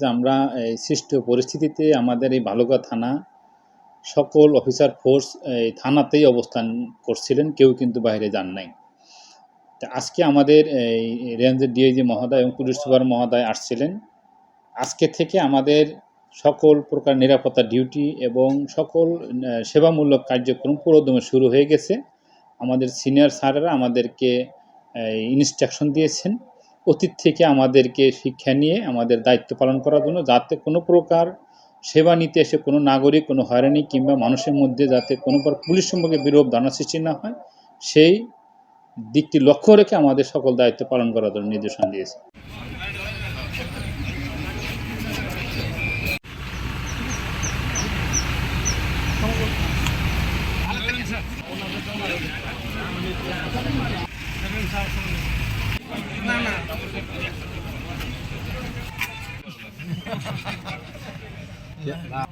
যে আমরা, এই সৃষ্ট পরিস্থিতিতে আমাদের এই বালুকা থানা সকল অফিসার ফোর্স এই থানাতেই অবস্থান করছিলেন, কেউ কিন্তু বাইরে যান নাই। তা আজকে আমাদের এই রেঞ্জের ডিআইজি মহোদয় এবং পুলিশ সুপার মহোদয় আসছিলেন। আজকে থেকে আমাদের সকল প্রকার নিরাপত্তা ডিউটি এবং সকল সেবামূলক কার্যক্রম পুরোদমে শুরু হয়ে গেছে। আমাদের সিনিয়র স্যারেরা আমাদেরকে ইনস্ট্রাকশন দিয়েছেন। অতীত থেকে আমাদেরকে শিক্ষা নিয়ে আমাদের দায়িত্ব পালন করার জন্য যাতে কোনো প্রকার সেবা নিতে এসে কোনো নাগরিক, কোনো হয়রানি কিংবা মানুষের মধ্যে যাতে কোনো প্রকার পুলিশ সম্পর্কে বিরোধ দানা সৃষ্টি না হয়, সেই দিকটি লক্ষ্য রেখে আমাদের সকল দায়িত্ব পালন করার জন্য নির্দেশনা দিয়েছে। Yeah.